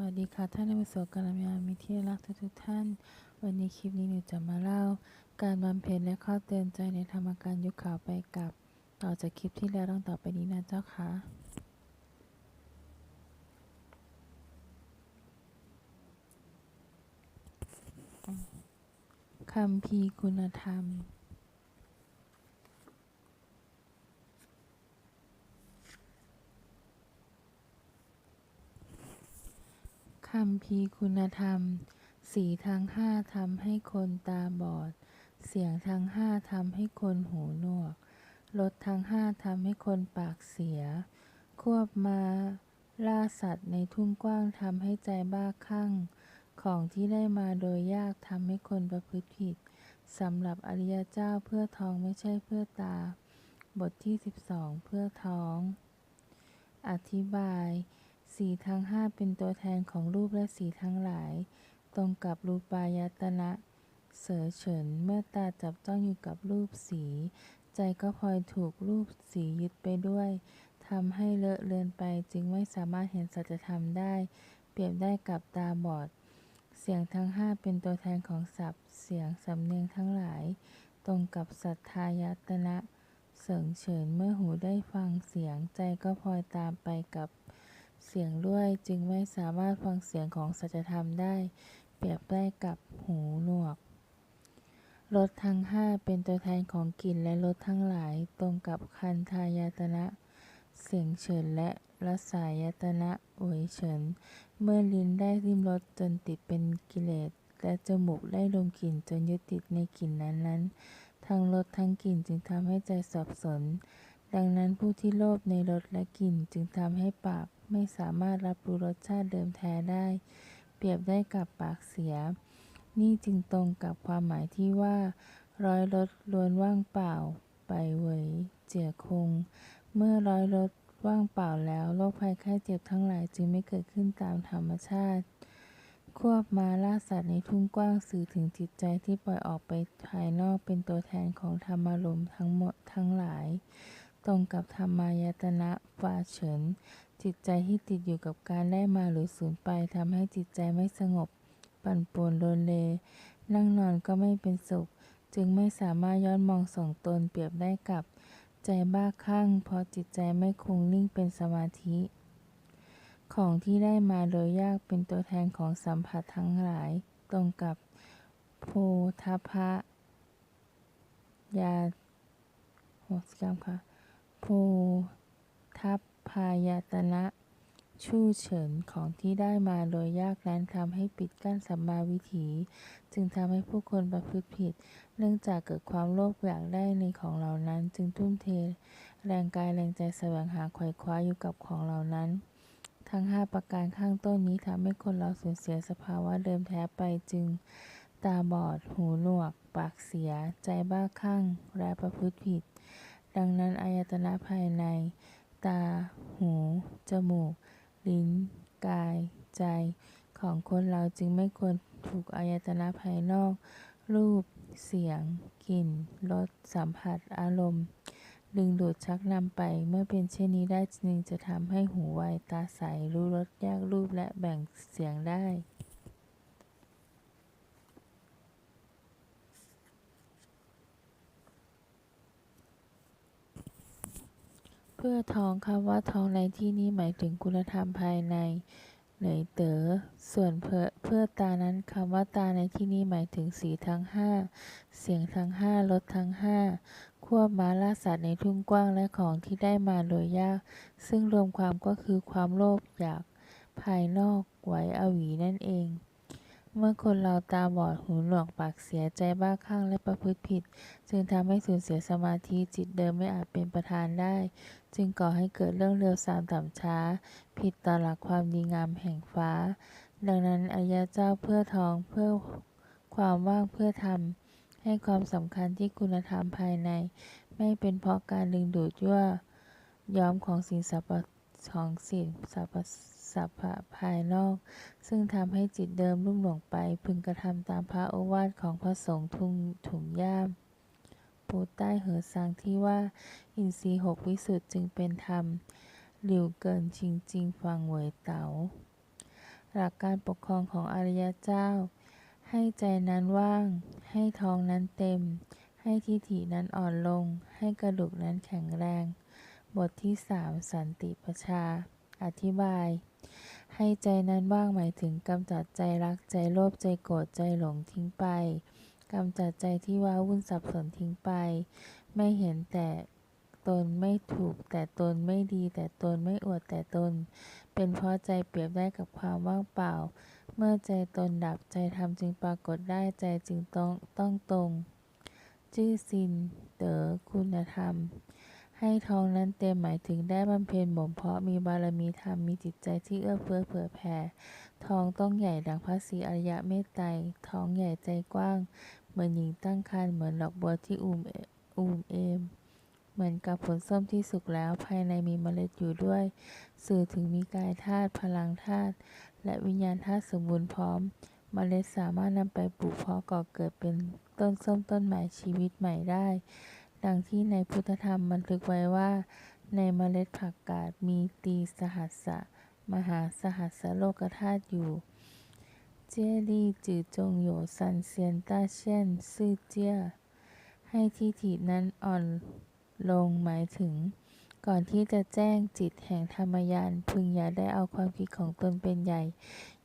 วัสดีค่ะท่านผู้ชมกัลยาณมิตรที่รักทุกๆท่าน วันนี้คลิปนี้หนูจะมาเล่า การบำเพ็ญและข้อเตือนใจในธรรมการยุคขาวไปกับ ต่อจากคลิปที่แล้วตั้งต่อไปนี้นะเจ้าค่ะคำพีคุณธรรม คำพีคุณธรรม สีทั้งห้าทำให้คนตาบอด เสียงทั้งห้าทำให้คนหูหนวกรสทั้งห้าทำให้คนปากเสีย ควบมาล่าสัตว์ในทุ่งกว้างทำให้ใจบ้าคลั่ง ของที่ได้มาโดยยากทำให้คนประพฤติผิดสำหรับอริยเจ้าเพื่อท้องไม่ใช่เพื่อตา บทที่ 12 เพื่อท้อง อธิบาย สีทั้งห้าเป็นตัวแทนของรูปและสีทั้งหลาย ตรงกับรูปายตนะ เสอเฉิน เมื่อตาจับจ้องอยู่กับรูปสี ใจก็พลอยถูกรูปสียึดไปด้วยทำให้เลอะเลือนไปจึงไม่สามารถเห็นสัจธรรมได้ เปรียบได้กับตาบอด เสียงทั้งห้าเป็นตัวแทนของศัพท์ เสียงสำเนียงทั้งหลาย ตรงกับสัทธายตนะ เสิงเฉินเมื่อหูได้ฟังเสียงใจก็พลอยตามไปกับ เสียงด้วยจึงไม่สามารถฟังเสียงของสัจธรรมได้ เปรียบได้กับหูหนวกรสทั้งห้าเป็นตัวแทนของกลิ่นและรสทั้งหลายตรงกับคันธายตนะ เสียงเฉินและรสายตนะโวยเฉิน เมื่อลิ้นได้ริมรสจนติดเป็นกิเลสและจมูกได้ดมกลิ่นจนยึดติดในกลิ่นนั้นๆ ทั้งรสทั้งกลิ่นจึงทำให้ใจสับสน ดังนั้นผู้ที่โลภในรสและกลิ่นจึงทำให้ปาก ไม่สามารถรับรู้รสชาติเดิมแท้ได้ เปรียบได้กับปากเสีย นี่จึงตรงกับความหมายที่ว่า ร้อยรสล้วนว่างเปล่า ไปเหวยเจียคง เมื่อร้อยรสว่างเปล่าแล้วโรคภัยไข้เจ็บทั้งหลายจึงไม่เกิดขึ้นตามธรรมชาติ ควบมาล่าสัตว์ในทุ่งกว้างสื่อถึงจิตใจที่ปล่อยออกไปภายนอกเป็นตัวแทนของธรรมารมณ์ทั้งหมดทั้งหลาย ตรงกับธรรมายตนะฟาเฉิน จิตใจที่ติดอยู่กับการได้มาหรือสูญไปทำให้จิตใจไม่สงบ ปั่นป่วนโลเล นั่งนอนก็ไม่เป็นสุข จึงไม่สามารถย้อนมองส่องตนเปรียบได้กับ ใจบ้าคลั่งเพราะจิตใจไม่คงนิ่งเป็นสมาธิ ของที่ได้มาโดยยากเป็นตัวแทนของสัมผัสทั้งหลาย ตรงกับโพธพะยาหัวสกรรมค่ะโพทัพ พายตนะชู่เฉินของที่ได้มาโดยยากนั้นทำให้ปิดกั้นสัมมาวิถี จึงทำให้ผู้คนประพฤติผิด เนื่องจากเกิดความโลภอยากได้ในของเหล่านั้น จึงทุ่มเท แรงกายแรงใจแสวงหาไขว่คว้าอยู่กับของเหล่านั้น ทั้งห้าประการข้างต้นนี้ทำให้คนเราสูญเสียสภาวะเดิมแท้ไปจึง ตาบอด หูหนวก ปากเสีย ใจบ้าคลั่งและประพฤติผิด ดังนั้นอายตนะภายใน ตา หู จมูก ลิ้น กาย ใจ ของคนเราจึงไม่ควรถูกอายตนะภายนอก รูป เสียง กลิ่น รส สัมผัส อารมณ์ ดึงดูดชักนำไป เมื่อเป็นเช่นนี้ได้จึงจะทำให้หูไว ตาใส รู้รสแยกรูปและแบ่งเสียงได้ พื่อท้องคำว่าท้องในที่นี้หมายถึงคุณธรรมภายในเหนยเต๋อส่วนเพื่อเพื่อตานั้นคำว่าตาในที่นี้หมายถึงสีทั้งห้าเสียงทั้งห้ารสทั้งห้าควบม้าล่าสัตว์ในทุ่งกว้างและของที่ได้มาโดยยาก ซึ่งรวมความก็คือความโลภอยากภายนอกไหวอวีนั่นเอง เมื่อคนเราตาบอดหูหนวกปากเสียใจบ้าคลั่งและประพฤติผิด จึงทำให้สูญเสียสมาธิจิตเดิมไม่อาจเป็นประธานได้ จึงก่อให้เกิดเรื่องเร็วสามต่ำช้า ผิดต่อหลักความดีงามแห่งฟ้า ดังนั้นอายะเจ้าเพื่อทองเพื่อความว่างเพื่อธรรมให้ความสำคัญที่คุณธรรมภายใน ไม่เป็นเพราะการดึงดูดยั่วย้อมของสิ่งสรรพของสิ่งสรรพ สัพพะภายนอก ซึ่งทำให้จิตเดิมลุ่มหลงไป พึงกระทำตามพระโอวาทของพระสงฆ์ทุงถุงย่ามปูใต้เหอซังที่ว่า อินทรีย์หกวิสุทธ์จึงเป็นธรรมหลิวเกินจริงจริงฟังเหวยเต๋าหลักการปกครองของอริยเจ้า ให้ใจนั้นว่าง ให้ท้องนั้นเต็ม ให้ทิฏฐินั้นอ่อนลง ให้กระดูกนั้นแข็งแรง บทที่สามสันติประชา อธิบาย ให้ใจนั้นว่างหมายถึงกำจัดใจรักใจโลภใจโกรธใจหลงทิ้งไปกำจัดใจที่ว้าวุ่นสับสนทิ้งไป ไม่เห็นแต่ตนไม่ถูก แต่ตนไม่ดี แต่ตนไม่อวดแต่ตน เป็นเพราะใจเปรียบได้กับความว่างเปล่า เมื่อใจตนดับใจธรรมจึงปรากฏได้ใจจึงต้องต้องตรง จื้อซินเต๋อคุณธรรม ให้ทองนั้นเต็มหมายถึงได้บำเพ็ญบ่มเพาะมีบารมีธรรมมีจิตใจที่เอื้อเฟื้อเผื่อแผ่ทองต้องใหญ่ดังพระศรีอริยะเมตไตรท้องใหญ่ใจกว้าง เหมือนหญิงตั้งครรภ์เหมือนดอกบัวที่อูมเออูมเอมเหมือนกับผลส้มที่สุกแล้วภายในมีเมล็ดอยู่ด้วย สื่อถึงมีกายธาตุพลังธาตุและวิญญาณธาตุสมบูรณ์พร้อม เมล็ดสามารถนำไปปลูกเพาะก่อเกิดเป็นต้นส้มต้นใหม่ชีวิตใหม่ได้ ดังที่ในพุทธธรรมบันทึกไว้ว่า ในเมล็ดผักกาดมีตีสหัสสะ มหาสหัสสโลกธาตุอยู่ เจลี่จือจงโยซันเซียนต้าเช่นซื่อเจี้ย ให้ทิฏฐินั้นอ่อนลงหมายถึง ก่อนที่จะแจ้งจิตแห่งธรรมยานพึงอย่าได้เอาความคิดของตนเป็นใหญ่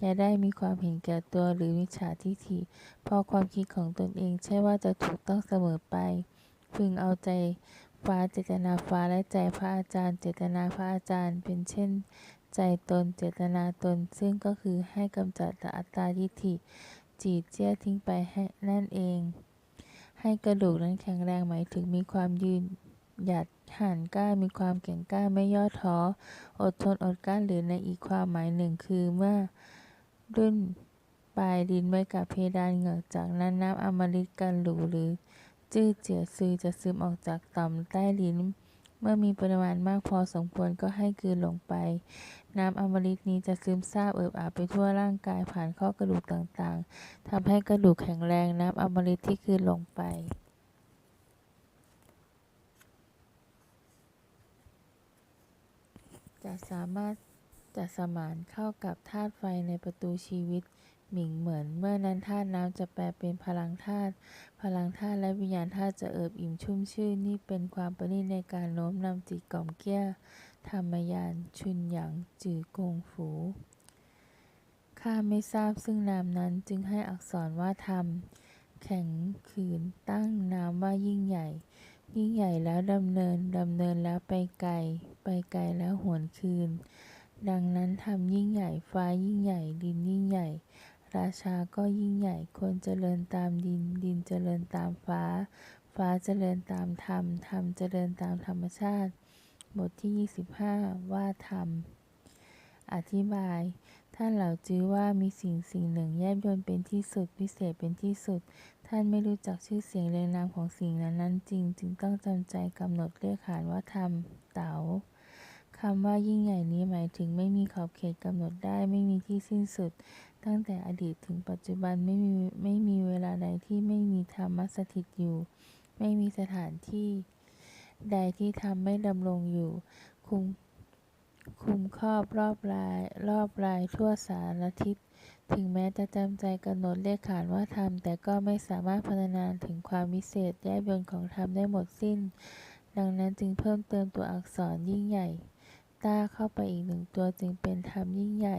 อย่าได้มีความเห็นแก่ตัวหรือมิจฉาทิฏฐิเพราะความคิดของตนเองใช่ว่าจะถูกต้องเสมอไป พึงเอาใจฟ้าเจตนาฟ้าและใจพระอาจารย์ เจตนาพระอาจารย์ เป็นเช่น ใจตนเจตนาตน ซึ่งก็คือให้กำจัดอัตตาทิฏฐิจีดเจี้ยทิ้งไปให้นั่นเอง ให้กระดูกนั้นแข็งแรงหมายถึงมีความยืนหยัดหันกล้ามีความแข็งกล้าไม่ย่อท้ออดทนอดกลั้นหรือในอีกความหมายหนึ่งคือเมื่อรุ่นปลายดินไว้กับเพดานเหงือกจากนั้นน้ำอมฤตกันหรูหรือ จื้อเจี๋ยซือจะซึมออกจากต่อมใต้ลิ้น เมื่อมีปริมาณมากพอสมควรก็ให้กลืนลงไป น้ำอมฤตนี้จะซึมซาบเอิบอาบไปทั่วร่างกายผ่านข้อกระดูกต่างๆทำให้กระดูกแข็งแรงน้ำอมฤตที่กลืนลงไปจะสามารถจะสมานเข้ากับธาตุไฟในประตูชีวิต หมิงเหมือนเมื่อนั้นธาตุน้ำจะแปลเป็นพลังธาตุพลังธาตุและวิญญาณธาตุจะเอิบอิ่มชุ่มชื่นนี่เป็นความประณีตในการโน้มนำจิตกล่อมเกี้ย ธรรมยานชุนหยางจือกงฝูข้าไม่ทราบซึ่งนามนั้นจึงให้อักษรว่าธรรม แข็งขืนตั้งนามว่ายิ่งใหญ่ ยิ่งใหญ่แล้วดำเนินดำเนินแล้วไปไกล ไปไกลแล้วหวนคืนดังนั้นธรรมยิ่งใหญ่ฟ้ายิ่งใหญ่ดินยิ่งใหญ่ ราชาก็ยิ่งใหญ่คนเจริญตามดิน ดินเจริญตามฟ้า ฟ้าเจริญตามธรรม ธรรมเจริญตามธรรมชาติ บทที่ 25 ว่าธรรม อธิบาย ท่านเหล่าจื้อว่ามีสิ่งสิ่งหนึ่งแยบยลเป็นที่สุดวิเศษเป็นที่สุด ท่านไม่รู้จักชื่อเสียงเรียงนามของสิ่งนั้นนั้นจริง จึงต้องจำใจกำหนดเรียกขานว่าธรรม เต๋าคำว่ายิ่งใหญ่นี้หมายถึงไม่มีขอบเขตกำหนดได้ไม่มีที่สิ้นสุด ตั้งแต่อดีตถึงปัจจุบันไม่มีไม่มีเวลาใดที่ไม่มีธรรมสถิตอยู่ ไม่มีสถานที่ใดที่ธรรมไม่ดำรงอยู่ คุมคุมครอบรอบราย รอบรายทั่วสารทิศ ถึงแม้จะจำใจกำหนดเรียกขานว่าธรรม แต่ก็ไม่สามารถพรรณนาถึงความวิเศษแยบยลของธรรมได้หมดสิ้น ดังนั้นจึงเพิ่มเติมตัวอักษรยิ่งใหญ่ ต้าเข้าไปอีกหนึ่งตัวจึงเป็นธรรมยิ่งใหญ่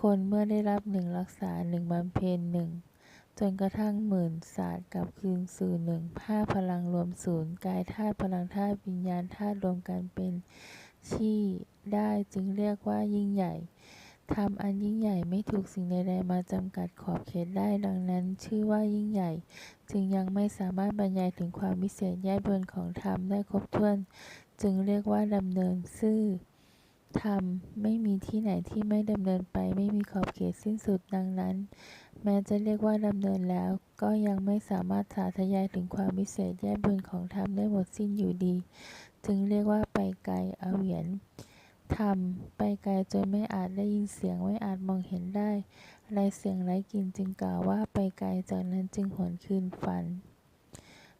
คนเมื่อได้รับหนึ่งรักษาหนึ่งบำเพ็ญหนึ่งจนกระทั่งหมื่นศาสตร์กลับคืนสู่หนึ่งห้าพลังรวมศูนย์กายธาตุพลังธาตุวิญญาณธาตุรวมกันเป็นชี่ได้จึงเรียกว่ายิ่งใหญ่ธรรมอันยิ่งใหญ่ไม่ถูกสิ่งใดๆมาจำกัดขอบเขตได้ดังนั้น ชื่อว่ายิ่งใหญ่ จึงยังไม่สามารถบรรยายถึงความวิเศษแยบยลของธรรมได้ครบถ้วน จึงเรียกว่าดำเนินซื่อ ธรรมไม่มีที่ไหนที่ไม่ดำเนินไปไม่มีขอบเขตสิ้นสุดดังนั้น แม้จะเรียกว่าดำเนินแล้ว ก็ยังไม่สามารถสาธยายถึงความวิเศษแยบยลของธรรมได้หมดสิ้นอยู่ดี จึงเรียกว่าไปไกลเอาเหวียนธรรมไปไกลจนไม่อาจได้ยินเสียงไม่อาจมองเห็นได้ไรเสียงไรกลิ่นจึงกล่าวว่าไปไกลจากนั้นจึงหวนคืนฝัน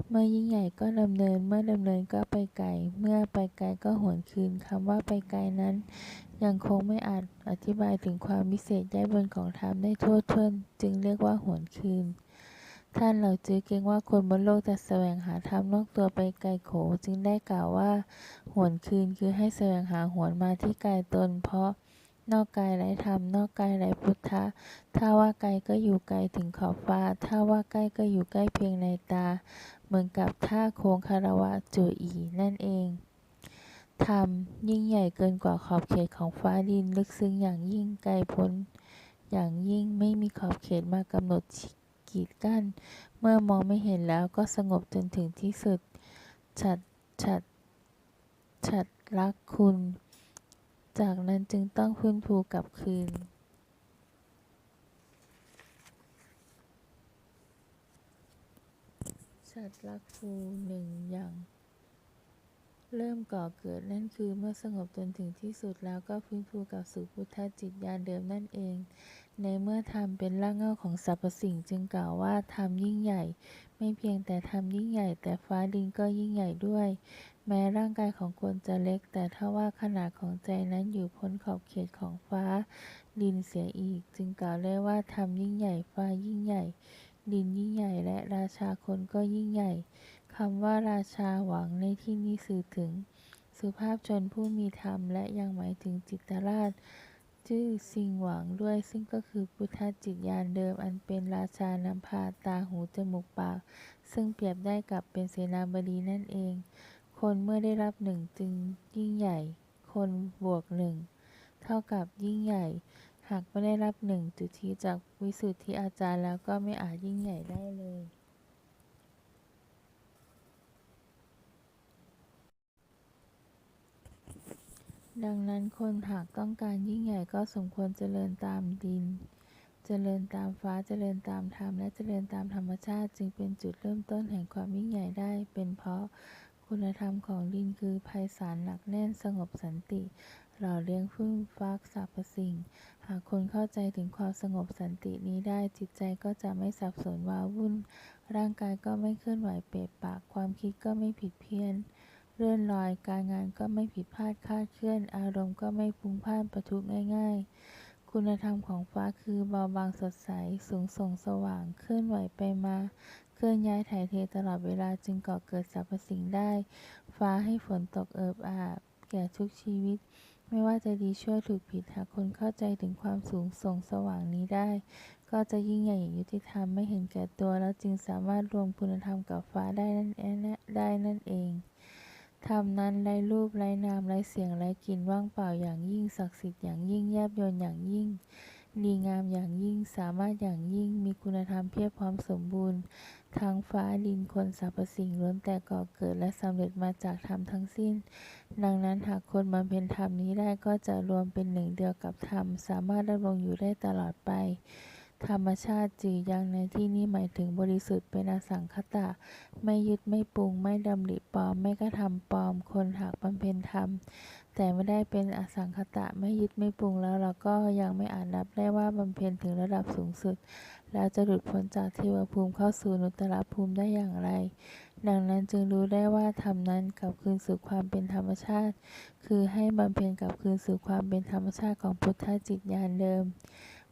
เมื่อยิ่งใหญ่ก็ดำเนิน เมื่อดำเนินก็ไปไกล เมื่อไปไกลก็หวนคืน คำว่าไปไกลนั้น ยังคงไม่อาจอธิบายถึงความวิเศษได้บนของธรรมได้ทั่วถ้วน จึงเรียกว่าหวนคืน ท่านเหล่าจื้อเกรงว่าคนบนโลกจะแสวงหาธรรมนอกตัวไปไกลโข จึงได้กล่าวว่า หวนคืนคือให้แสวงหาหวนมาที่กายตน เพราะนอกกายไร้ธรรม นอกกายไร้พุทธะ ถ้าว่าไกลก็อยู่ไกลถึงขอบฟ้า ถ้าว่าใกล้ก็อยู่ใกล้เพียงในตา เหมือนกับท่าโค้งคารวะจูอีนั่นเองธรรมยิ่งใหญ่เกินกว่าขอบเขตของฟ้าดินลึกซึ้งอย่างยิ่งไกลพ้น อย่างยิ่งไม่มีขอบเขตมากำหนดกีดกั้น เมื่อมองไม่เห็นแล้วก็สงบจนถึงที่สุด ฉัตรฉัตรฉัตรลักคุณ จากนั้นจึงต้องฟื้นฟูกลับคืน ฉัตว์รักษณ์ภูหนึ่งอย่าง เริ่มก่อเกิดนั่นคือเมื่อสงบจนถึงที่สุดแล้วก็ฟื้นฟูกลับสู่พุทธจิตญาณเดิมนั่นเอง ในเมื่อธรรมเป็นรากเหง้าของสรรพสิ่งจึงกล่าวว่าธรรมยิ่งใหญ่ ไม่เพียงแต่ธรรมยิ่งใหญ่ แต่ฟ้าดินก็ยิ่งใหญ่ด้วย แม้ร่างกายของคนจะเล็ก แต่ถ้าว่าขนาดของใจนั้นอยู่พ้นขอบเขตของฟ้าดินเสียอีก จึงกล่าวได้ว่าธรรมยิ่งใหญ่ฟ้ายิ่งใหญ่ ดินยิ่งใหญ่และราชาคนก็ยิ่งใหญ่คำว่าราชาหวังในที่นี้สื่อถึง สุภาพชนผู้มีธรรม และยังหมายถึงจิตราชจื้อซิงหวังด้วยซึ่งก็คือพุทธจิตญาณเดิมอันเป็นราชานำพาตาหูจมูกปาก ซึ่งเปรียบได้กับเป็นเสนาบดีนั่นเอง คนเมื่อได้รับหนึ่งจึงยิ่งใหญ่ คนบวกหนึ่งเท่ากับยิ่งใหญ่ หากไม่ได้รับหนึ่งจุติจากวิสุทธิอาจารย์แล้วก็ไม่อาจยิ่งใหญ่ได้เลย ดังนั้นคนหากต้องการยิ่งใหญ่ก็สมควรเจริญตามดิน เจริญตามฟ้า เจริญตามธรรม และเจริญตามธรรมชาติ จึงเป็นจุดเริ่มต้นแห่งความยิ่งใหญ่ได้ เป็นเพราะคุณธรรมของดินคือไพศาลหนักแน่นสงบสันติ หล่อเลี้ยงฟู่ฟักสรรพสิ่ง หากคนเข้าใจถึงความสงบสันตินี้ได้จิตใจก็จะไม่สับสนว้าวุ่น ร่างกายก็ไม่เคลื่อนไหวเปะปะความคิดก็ไม่ผิดเพี้ยน เลื่อนลอยการงานก็ไม่ผิดพลาดคาดเคลื่อน อารมณ์ก็ไม่พุ่งพล่านประทุง่าย ๆ คุณธรรมของฟ้าคือเบาบางสดใสสูงส่งสว่างเคลื่อนไหวไปมาเคลื่อนย้ายถ่ายเทตลอดเวลาจึงก่อเกิดสรรพสิ่งได้ ฟ้าให้ฝนตกเอิบอาบ แก่ทุกชีวิต ไม่ว่าจะดีชั่วถูกผิดหากคนเข้าใจถึงความสูงส่งสว่างนี้ได้ ก็จะยิ่งใหญ่อย่างยุติธรรมไม่เห็นแก่ตัว แล้วจึงสามารถรวมคุณธรรมกับฟ้าได้นั่นได้นั่นเองธรรมนั้นไร้รูปไร้นามไร้เสียงไร้กลิ่นว่างเปล่าอย่างยิ่งศักดิ์สิทธิ์อย่างยิ่งแยบยลอย่างยิ่งดีงามอย่างยิ่งสามารถอย่างยิ่งมีคุณธรรมเพียบพร้อมสมบูรณ์ ทั้งฟ้าดินคนสรรพสิ่งล้วนแต่ก่อเกิดและสำเร็จมาจากธรรมทั้งสิ้น ดังนั้นหากคนบำเพ็ญธรรมนี้ได้ก็จะรวมเป็นหนึ่งเดียวกับธรรม สามารถดำรงอยู่ได้ตลอดไป ธรรมชาติจือยังในที่นี้หมายถึงบริสุทธิ์เป็นอสังขตะ ไม่ยึดไม่ปรุง ไม่ดำริปลอม ไม่กระทำปลอม คนหากบำเพ็ญธรรม แต่ไม่ได้เป็นอสังขตะ ไม่ยึดไม่ปรุงแล้วเราก็ยังไม่อาจนับได้ว่าบำเพ็ญถึงระดับสูงสุด แล้วจะหลุดพ้นจากเทวภูมิเข้าสู่นุตตรภูมิได้อย่างไร ดังนั้นจึงรู้ได้ว่าธรรมนั้นกลับคืนสู่ความเป็นธรรมชาติ คือให้บำเพ็ญกลับคืนสู่ความเป็นธรรมชาติของพุทธจิตญาณเดิม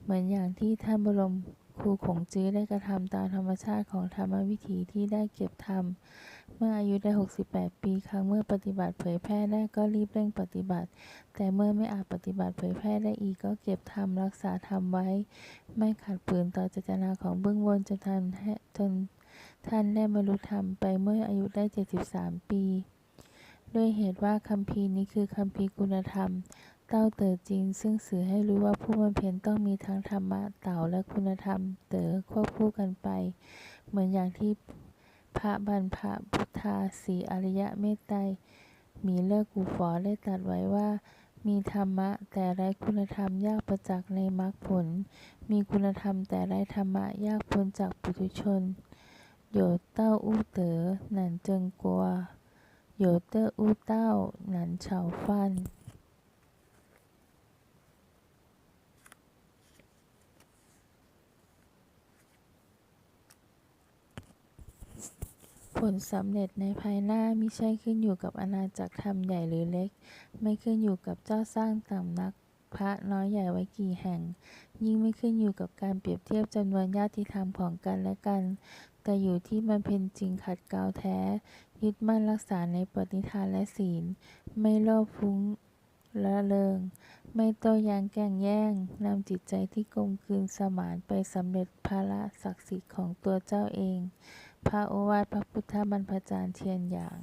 เหมือนอย่างที่ท่านบรม ครูขงจื้อได้กระทำตามธรรมชาติของธรรมวิถีที่ได้เก็บทำเมื่ออายุได้ 68 ปีครั้งเมื่อปฏิบัติเผยแพร่ได้ก็รีบเร่งปฏิบัติ แต่เมื่อไม่อาจปฏิบัติเผยแพร่ได้อีกก็เก็บธรรมรักษาธรรมไว้ ไม่ขัดฝืนต่อเจตนาของเบื้องบนจนท่านจนท่านได้บรรลุธรรมไปเมื่ออายุได้ 73 ปี ด้วยเหตุว่าคัมภีนี้คือคัมภีร์คุณธรรม เต้าเต๋อจริงซึ่งสื่อให้รู้ว่าผู้บำเพ็ญต้องมีทั้งธรรมะเต่าและคุณธรรมเต๋อควบคู่กันไป เหมือนอย่างที่พระบรรพพุทธาสีอริยะเมตไตรมีเลิกกูฝอได้ตรัสไว้ว่า มีธรรมะแต่ไร้คุณธรรมยากประจักษ์ในมรรคผล มีคุณธรรมแต่ไร้ธรรมะยากพ้นจากปุถุชน โยเต้าอู้เต๋อหนันเจิงกัว โยเต้ออู้เต้าหนันเฉาฟัน ผลสำเร็จในภายหน้ามิใช่ขึ้นอยู่กับอาณาจักรธรรมใหญ่หรือเล็ก ไม่ขึ้นอยู่กับเจ้าสร้างสำนัก พระน้อยใหญ่ไว้กี่แห่ง ยิ่งไม่ขึ้นอยู่กับการเปรียบเทียบจำนวนญาติธรรมของกันและกัน แต่อยู่ที่มันเป็นจริงขัดเกลาแท้ ยึดมั่นรักษาในปฏิทานและศีล ไม่โลภฟุ้งละเริง ไม่โต้แย้งแก่งแย่งนำจิตใจที่กลมกลืนสมานไปสำเร็จภาระศักดิ์สิทธิ์ของตัวเจ้าเอง พระโอวาทพระพุทธบรรพจารย์เทียนหยาง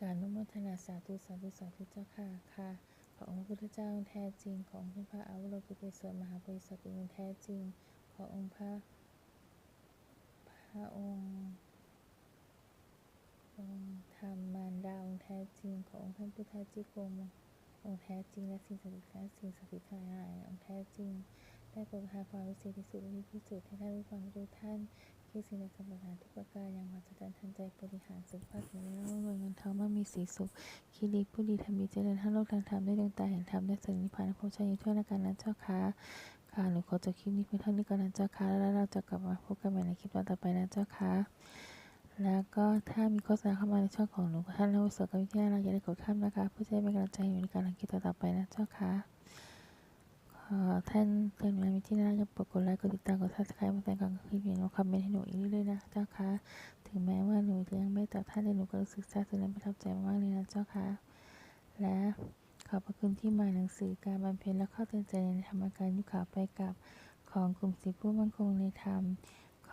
การนุโมทนาสาธุสาธุสาธุเจ้าค่ะค่ะขอองค์พระพุทธเจ้าแท้จริง ขององค์พระอาวโลกิเตศวรมหาบริษัทองค์แท้จริง ขอองค์พระพระองค์องค์ธรรมมารดาองค์แท้จริง ขององค์ท่านพุทธจิโกม องค์แท้จริงและสิ่งศักดิ์สิทธิ์และสิ่งศักดิ์สิทธิ์ทั้งหลายองค์แท้จริงได้โปรดประทานความวิเศษที่สุดและที่สุดให้ท่านผู้ฟังทุกท่านคือสิ่งใดสำคัญทุกประการอย่างมหัศจรรย์ทันใจบริหารสุขภาพสิ่งนี้ร่ำรวยเงินทองมั่งมีสีสุขคิริผู้ดีทำดีเจริญทั้งโลกทั้งธรรมได้ดวงตาเห็นธรรมได้สันนิพพานพบชัยอยู่ทั่วนการนั้นเจ้าค่ะค่ะหนูขอจบคลิปนี้เพียงเท่านี้ก่อนนะเจ้าค่ะแล้วเราจะกลับมาพบกันใหม่ในคลิปต่อไปนะเจ้าค่ะ แล้วก็ถ้ามีโฆษณาเข้ามาในช่องของหนูท่านนักวิศวกรรมวิทยาเราอย่าได้กดข้ามนะคะเพื่อจะเป็นกำลังใจให้หนูในการทำคลิปต่อไปนะเจ้าค่ะขอท่านเพื่อนมามีที่น่าจะกดไลค์กดติดตามกดซับสไครต์มาแต่ก่อนคลิปนี้หนูคอมเมนต์ให้หนูอีกเรื่อยๆนะเจ้าค่ะถึงแม้ว่าหนูจะยังไม่ตอบท่านแต่หนูก็รู้สึกซาบซึ้งและประทับใจมากเลยนะเจ้าค่ะและขอบพระคุณที่มาหนังสือการบำเพ็ญและข้อเตือนใจในธรรมการยุคขาไปกับของกลุ่มศิษย์ผู้มั่นคงในธรรม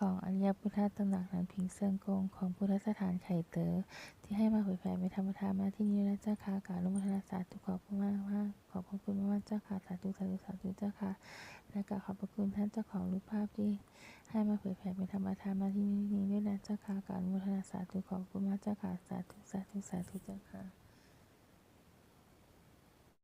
ของอริยพุทธตำหนักหนันพิงเซิงกงของพุทธสถานไข่เต๋อที่ให้มาเผยแผ่เป็นธรรมทานมาที่นี่นะเจ้าค่ะกาบอนุโมทนาสาธุขอบคุณมากมากขอบพระคุณมากๆเจ้าค่ะสาธุสาธุสาธุเจ้าค่ะและก็ขอบพระคุณท่านเจ้าของรูปภาพที่ให้มาเผยแผ่เป็นธรรมทานมาที่นี่ด้วยนะเจ้าค่ะกรารมุทนาสาธุขอบคุณมากเจ้าค่ะสาธุสาธุสาธุเจ้าค่ะ